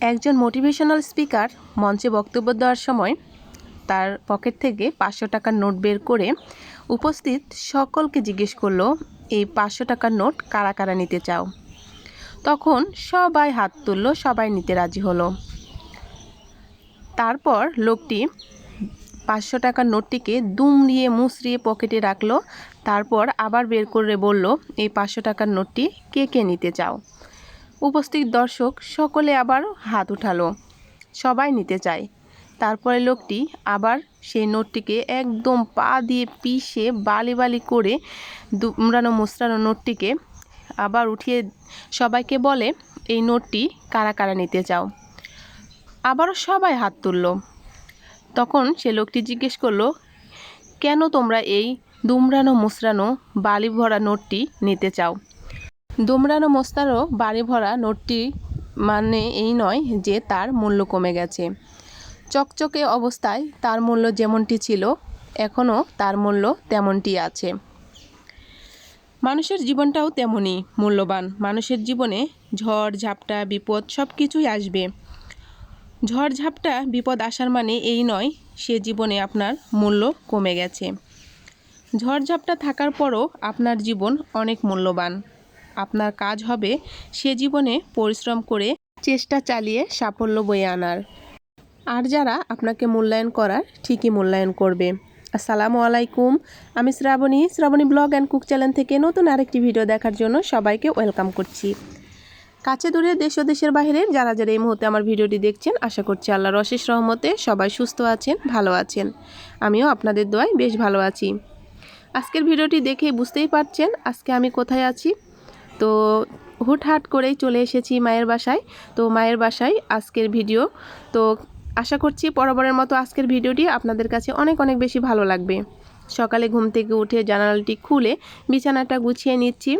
একজন motivational speaker মঞ্চে বক্তব্য দেওয়ার সময় তার পকেট থেকে পাঁচশো টাকার নোট বের করে উপস্থিত সকলকে জিজ্ঞেস করল, এই পাঁচশো টাকার নোট কারা কারা নিতে চাও? তখন সবাই হাত তুললো, সবাই নিতে রাজি হলো। তারপর লোকটি পাঁচশো টাকার নোটটিকে দুমড়িয়ে মুচড়িয়ে পকেটে রাখল, তারপর আবার বের করে বলল, এই পাঁচশো টাকার নোটটি কে কে নিতে চাও? উপস্থিত দর্শক সকলে আবার হাত উঠালো। সবাই নিতে চায়। তারপরে লোকটি আবার সেই নোটটিকে একদম পা দিয়ে পিষে বালি বালি করে দুমড়ানো মুচড়ানো নোটটিকে আবার উঠিয়ে সবাইকে বলে, এই নোটটি কারা কারা নিতে চাও? আবারও সবাই হাত তুললো। তখন সে লোকটি জিজ্ঞেস করল, কেন তোমরা এই দুমড়ানো মুচড়ানো বালি ভরা নোটটি নিতে চাও? দুমড়ানো মোস্তারও বাড়ি ভরা নোটটি মানে এই নয় যে তার মূল্য কমে গেছে। চকচকে অবস্থায় তার মূল্য যেমনটি ছিল, এখনও তার মূল্য তেমনটি আছে। মানুষের জীবনটাও তেমনই মূল্যবান। মানুষের জীবনে ঝড়, ঝাপটা, বিপদ সব কিছুই আসবে। ঝড়, ঝাপটা, বিপদ আসার মানে এই নয়, সে জীবনে আপনার মূল্য কমে গেছে। ঝড়ঝাপটা থাকার পরও আপনার জীবন অনেক মূল্যবান। আপনার কাজ হবে সে জীবনে পরিশ্রম করে চেষ্টা চালিয়ে সাফল্য বয়ে আনার। আর যারা আপনাকে মূল্যায়ন করার ঠিকই মূল্যায়ন করবে। আসসালামু আলাইকুম, আমি Srabani Srabani blog and cook channel থেকে নতুন আরেকটি ভিডিও দেখার জন্য সবাইকে ওয়েলকাম করছি। কাছে দূরে দেশ ও দেশের বাইরে যারা যারা এই মুহূর্তে আমার ভিডিওটি দেখছেন, আশা করছি আল্লাহর অশেষ রহমতে সবাই সুস্থ আছেন, ভালো আছেন। আমিও আপনাদের দোয়ায় বেশ ভালো আছি। আজকের ভিডিওটি দেখে বুঝতেই পারছেন আজকে আমি কোথায় আছি। তো হুটহাট করেই চলে এসেছি মায়ের বাসায়। তো মায়ের বাসায় আজকের ভিডিও। তো আশা করছি বরাবরের মতো আজকের ভিডিওটি আপনাদের কাছে অনেক অনেক বেশি ভালো লাগবে। সকালে ঘুম থেকে উঠে জানালটি খুলে বিছানাটা গুছিয়ে নিচ্ছি।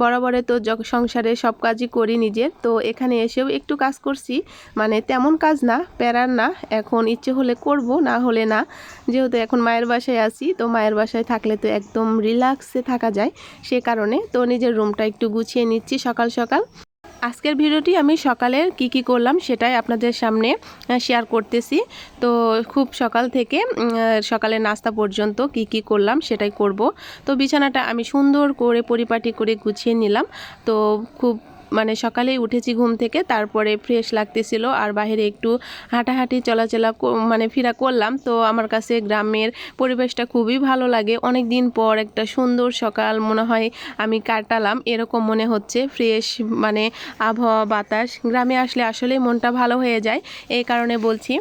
বরাবরে তো সংসারে সব কাজই করি নিজের তো এখানে এসেও একটু কাজ করছি। মানে তেমন কাজ না, প্যারার না। এখন ইচ্ছে হলে করব, না হলে না। যেহেতু এখন মায়ের বাসায় আছি, তো মায়ের বাসায় থাকলে তো একদম রিল্যাক্সে থাকা যায় সে কারণে। তো নিজের রুমটা একটু গুছিয়ে নিচ্ছি সকাল সকাল। আজকের ভিডিওটি আমি সকালে কি কি করলাম সেটাই আপনাদের সামনে শেয়ার করতেছি। তো খুব সকাল থেকে সকালে নাস্তা পর্যন্ত কি কি করলাম সেটাই করব। তো বিছানাটা আমি সুন্দর করে পরিপাটি করে গুছিয়ে নিলাম। তো খুব মানে সকালেই উঠেছি ঘুম থেকে, তারপরে ফ্রেশ লাগতেছিল আর বাইরে একটু হাঁটাহাঁটি, চলাচলা মানে ফিরা করলাম। তো আমার কাছে গ্রামের পরিবেশটা খুবই ভালো লাগে। অনেক দিন পর একটা সুন্দর সকাল মনে হয় আমি কাটালাম। এরকম মনে হচ্ছে ফ্রেশ মানে আবহাওয়া, বাতাস। গ্রামে আসলে আসলে মনটা ভালো হয়ে যায়। এই কারণে বলছি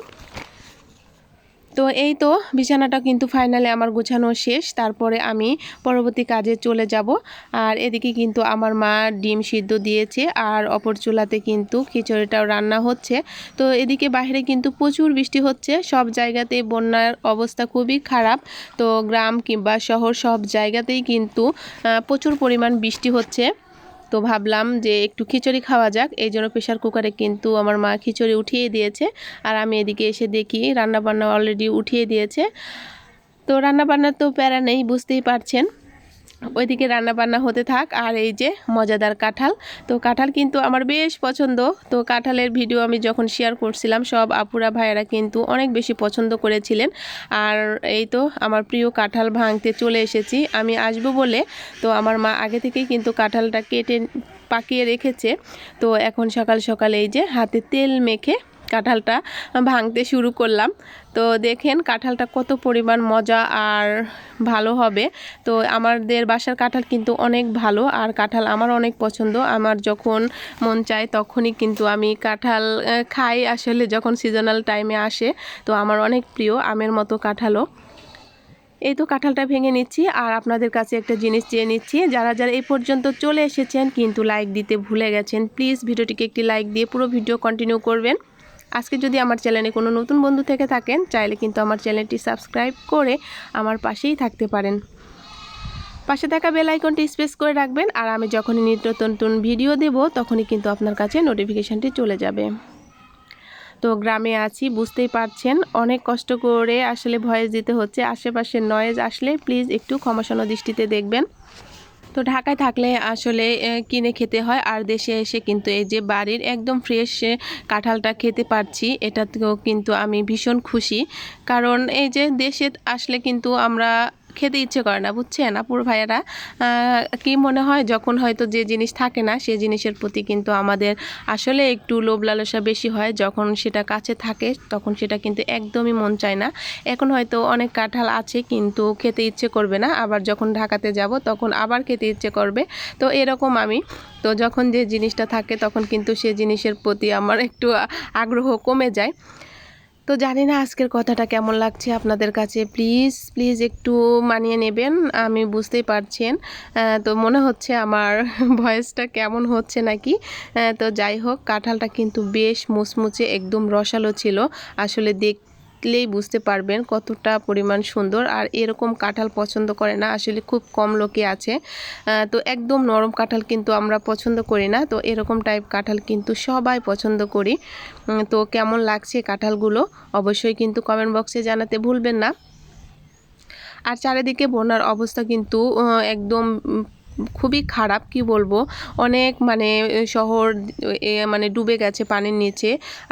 তো এই তো বিছানাটা কিন্তু ফাইনালি আমার গোছানো শেষ। তারপরে আমি পরবর্তী কাজে চলে যাব। আর এদিকে কিন্তু আমার মা ডিম সিদ্ধ দিয়েছে আর অপর চুলাতে কিন্তু খিচুড়িটাও রান্না হচ্ছে। তো এদিকে বাইরে কিন্তু প্রচুর বৃষ্টি হচ্ছে। সব জায়গাতে বন্যার অবস্থা খুবই খারাপ। তো গ্রাম কিংবা শহর সব জায়গাতেই কিন্তু প্রচুর পরিমাণ বৃষ্টি হচ্ছে। তো ভাবলাম যে একটু খিচুড়ি খাওয়া যাক। এই জন্য প্রেশার কুকারে কিন্তু আমার মা খিচুড়ি উঠিয়ে দিয়েছে। আর আমি এদিকে এসে দেখি রান্নাবান্না অলরেডি উঠিয়ে দিয়েছে। তো রান্না বান্না তো প্যারা নেই, বুঝতেই পারছেন। ওইদিকে রান্না বান্না হতে থাক, আর এই যে মজাদার কাঁঠাল। তো কাঁঠাল কিন্তু আমার বেশ পছন্দ। তো কাঁঠালের ভিডিও আমি যখন শেয়ার করছিলাম, সব আপুরা ভাইয়েরা কিন্তু অনেক বেশি পছন্দ করেছিলেন। আর এই তো আমার প্রিয় কাঁঠাল ভাঙতে চলে এসেছি। আমি আসব বলে তো আমার মা আগে থেকেই কিন্তু কাঁঠালটা কেটে পাকিয়ে রেখেছে। তো এখন সকাল সকাল এই যে হাতে তেল মেখে কাঁঠালটা ভাঙতে শুরু করলাম। তো দেখেন কাঁঠালটা কত পরিমাণ মজা আর ভালো হবে। তো আমাদের বাসার কাঁঠাল কিন্তু অনেক ভালো আর কাঁঠাল আমার অনেক পছন্দ। আমার যখন মন চায় তখনই কিন্তু আমি কাঁঠাল খাই আসলে যখন সিজনাল টাইমে আসে। তো আমার অনেক প্রিয় আমের মতো কাঁঠালও। এই তো কাঁঠালটা ভেঙে নিচ্ছি আর আপনাদের কাছে একটা জিনিস চেয়ে নিচ্ছি। যারা যারা এই পর্যন্ত চলে এসেছেন কিন্তু লাইক দিতে ভুলে গেছেন প্লিজ ভিডিওটিকে একটি লাইক দিয়ে পুরো ভিডিও কন্টিনিউ করবেন। আজকে যদি আমার চ্যানেলে কোনো নতুন বন্ধু থেকে থাকেন, চাইলে কিন্তু আমার চ্যানেলটি সাবস্ক্রাইব করে আমার পাশেই থাকতে পারেন। পাশে থাকা বেল আইকনটি স্পেস করে রাখবেন আর আমি যখনই নিত্য নতুন ভিডিও দেব, তখনই কিন্তু আপনার কাছে নোটিফিকেশানটি চলে যাবে। তো গ্রামে আছি, বুঝতেই পারছেন, অনেক কষ্ট করে আসলে ভয়েস দিতে হচ্ছে। আশেপাশের নয়েজ আসলে প্লিজ একটু ক্ষমাসন দৃষ্টিতে দেখবেন। তো ঢাকায় থাকলে আসলে কিনে খেতে হয়। আর দেশে এসে কিন্তু এই যে বাড়ির একদম ফ্রেশ কাঁঠালটা খেতে পারছি, এটাতেও কিন্তু আমি ভীষণ খুশি। কারণ এই যে দেশে আসলে কিন্তু আমরা খেতে ইচ্ছে করে না, বুঝছেন? আপুর ভাইয়ারা কি মনে হয়, যখন হয়তো যে জিনিস থাকে না সেই জিনিসের প্রতি কিন্তু আমাদের আসলে একটু লোভ লালসা বেশি হয়। যখন সেটা কাছে থাকে, তখন সেটা কিন্তু একদমই মন চায় না। এখন হয়তো অনেক কাঁঠাল আছে, কিন্তু খেতে ইচ্ছে করবে না। আবার যখন ঢাকাতে যাব, তখন আবার খেতে ইচ্ছে করবে। তো এরকম আমি। তো যখন যে জিনিসটা থাকে, তখন কিন্তু সে জিনিসের প্রতি আমার একটু আগ্রহ কমে যায়। তো জানি না আজকের কথাটা কেমন লাগছে আপনাদের কাছে। প্লিজ প্লিজ একটু মানিয়ে নেবেন, আমি বুঝতেই পারছেন। তো মনে হচ্ছে আমার ভয়েসটা কেমন হচ্ছে নাকি? তো যাই হোক, কাঁঠালটা কিন্তু বেশ মুচমুচে, একদম রসালো ছিল। আসলে দেখলেই বুঝতে পারবেন কতটা পরিমাণ সুন্দর। আর এরকম কাঁঠাল পছন্দ করে না, আসলে খুব কম লোকে আছে। তো একদম নরম কাঁঠাল কিন্তু আমরা পছন্দ করি না। তো এরকম টাইপ কাঁঠাল কিন্তু সবাই পছন্দ করি। তো কেমন লাগছে কাঁঠালগুলো অবশ্যই কিন্তু কমেন্ট বক্সে জানাতে ভুলবেন না। আর চারিদিকে বন্যার অবস্থা কিন্তু একদম খুবই খারাপ, কি বলব? অনেক মানে শহর মানে ডুবে গেছে পানির নিচে।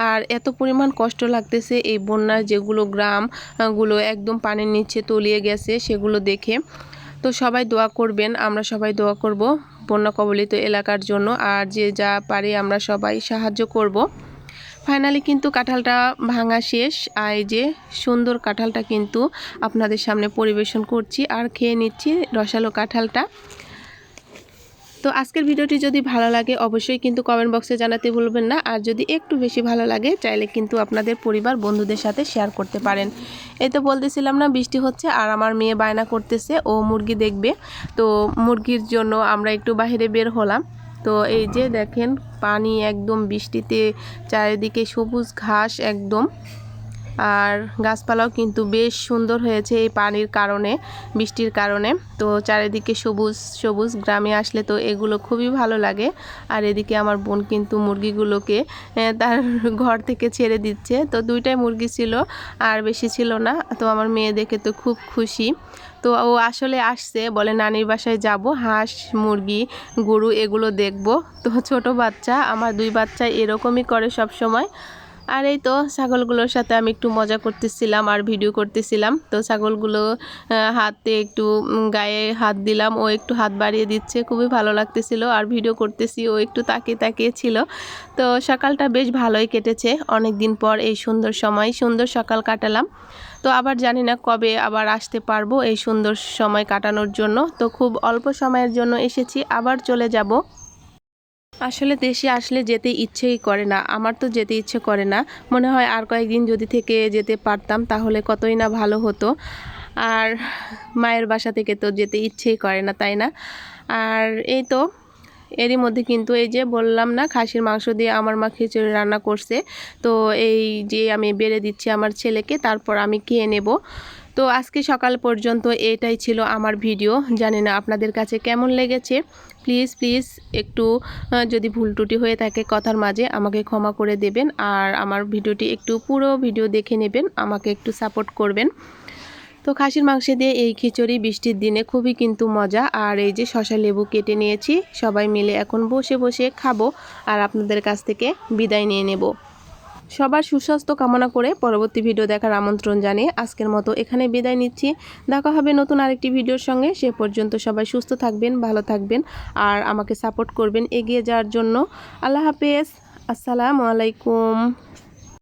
আর এত পরিমাণ কষ্ট লাগতেছে এই বন্যার যেগুলো গ্রামগুলো একদম পানির নিচে তলিয়ে গেছে সেগুলো দেখে। তো সবাই দোয়া করবেন, আমরা সবাই দোয়া করব বন্যা কবলিত এলাকার জন্য। আর যে যা পারি আমরা সবাই সাহায্য করব। ফাইনালি কিন্তু কাঁঠালটা ভাঙা শেষ। আর যে সুন্দর কাঁঠালটা কিন্তু আপনাদের সামনে পরিবেশন করছি। আর খেয়ে নিচ্ছি রসালো কাঁঠালটা। তো আজকের ভিডিওটি যদি ভালো লাগে, অবশ্যই কিন্তু কমেন্ট বক্সে জানাতে ভুলবেন না। আর যদি একটু বেশি ভালো লাগে, চাইলে কিন্তু আপনাদের পরিবার, বন্ধুদের সাথে শেয়ার করতে পারেন। এই তো বলতেছিলাম না, বৃষ্টি হচ্ছে আর আমার মেয়ে বায়না করতেছে, ও মুরগি দেখবে। তো মুরগির জন্য আমরা একটু বাইরে বের হলাম। তো এই যে দেখেন, পানি একদম বৃষ্টিতে, চারিদিকে সবুজ ঘাস একদম। আর গাছপালাও কিন্তু বেশ সুন্দর হয়েছে এই পানির কারণে, বৃষ্টির কারণে। তো চারিদিকে সবুজ সবুজ গ্রামে আসলে তো এগুলো খুবই ভালো লাগে। আর এদিকে আমার বোন কিন্তু মুরগিগুলোকে তার ঘর থেকে ছেড়ে দিচ্ছে। তো দুইটাই মুরগি ছিল, আর বেশি ছিল না। তো আমার মেয়ে দেখে তো খুব খুশি। তো ও আসলে আসছে, বলে, নানির বাসায় যাব, হাঁস, মুরগি, গরু এগুলো দেখব। তো ছোট বাচ্চা, আমার দুই বাচ্চা এরকমই করে সব সময় আর এই তো ছাগলগুলোর সাথে আমি একটু মজা করতেছিলাম আর ভিডিও করতেছিলাম। তো ছাগলগুলো হাতে একটু গায়ে হাত দিলাম। ও একটু হাত বাড়িয়ে দিচ্ছে। খুবই ভালো লাগতেছিল। আর ভিডিও করতেছি। ও একটু তাকিয়ে ছিল। তো সকালটা বেশ ভালোই কেটেছে। অনেক দিন পর এই সুন্দর সময়, সুন্দর সকাল কাটালাম। তো আবার জানি না কবে আবার আসতে পারব এই সুন্দর সময় কাটানোর জন্য। তো খুব অল্প সময়ের জন্য এসেছি। আবার চলে যাব। আসলে দেশে আসলে যেতে ইচ্ছেই করে না, আমার তো যেতে ইচ্ছে করে না। মনে হয় আর কয়েকদিন যদি থেকে যেতে পারতাম তাহলে কতই না ভালো হতো। আর মায়ের বাসা থেকে তো যেতে ইচ্ছেই করে না, তাই না? আর এই তো, এরই মধ্যে কিন্তু এই যে বললাম না, খাসির মাংস দিয়ে আমার মা খিচুড়ি রান্না করছে। তো এই যে আমি বেড়ে দিচ্ছি আমার ছেলেকে, তারপর আমি খেয়ে নেব। তো আজকে সকাল পর্যন্ত এটাই ছিল আমার ভিডিও। জানি না আপনাদের কাছে কেমন লেগেছে। প্লিজ প্লিজ একটু যদি ভুল টুটি হয়ে থাকে কথার মাঝে, আমাকে ক্ষমা করে দেবেন। আর আমার ভিডিওটি একটু পুরো ভিডিও দেখে নেবেন, আমাকে একটু সাপোর্ট করবেন। তো খাসির মাংস দিয়ে এই খিচুড়ি বৃষ্টির দিনে খুবই কিন্তু মজা। আর এই যে শশা লেবু কেটে নিয়েছি, সবাই মিলে এখন বসে বসে খাব। আর আপনাদের কাছ থেকে বিদায় নিয়ে নেব। সবার সুস্বাস্থ্য কামনা করে পরবর্তী ভিডিও দেখার আমন্ত্রণ জানিয়ে আজকের মতো এখানে বিদায় নিচ্ছি। দেখা হবে নতুন আরেকটি ভিডিওর সঙ্গে। সে পর্যন্ত সবাই সুস্থ থাকবেন, ভালো থাকবেন আর আমাকে সাপোর্ট করবেন এগিয়ে যাওয়ার জন্য। আল্লাহ হাফেজ। আসসালামু আলাইকুম।